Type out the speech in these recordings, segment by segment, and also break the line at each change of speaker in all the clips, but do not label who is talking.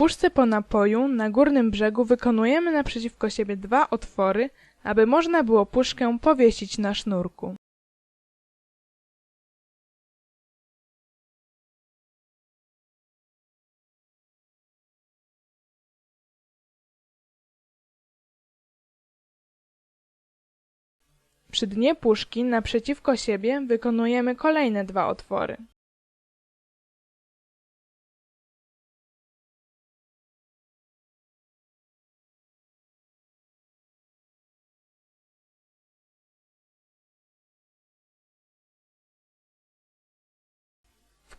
Puszce po napoju na górnym brzegu wykonujemy naprzeciwko siebie dwa otwory, aby można było puszkę powiesić na sznurku. Przy dnie puszki naprzeciwko siebie wykonujemy kolejne dwa otwory.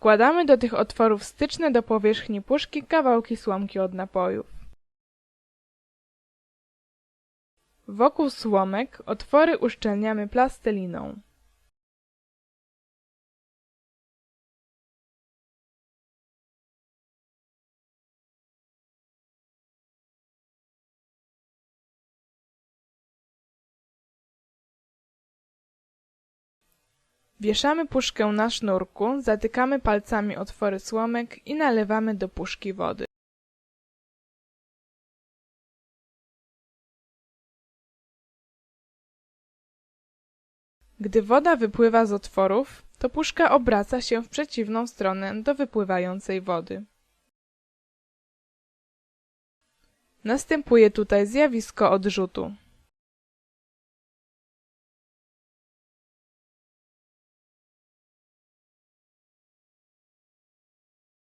Wkładamy do tych otworów styczne do powierzchni puszki kawałki słomki od napojów. Wokół słomek otwory uszczelniamy plasteliną. Wieszamy puszkę na sznurku, zatykamy palcami otwory słomek i nalewamy do puszki wody. Gdy woda wypływa z otworów, to puszka obraca się w przeciwną stronę do wypływającej wody. Następuje tutaj zjawisko odrzutu.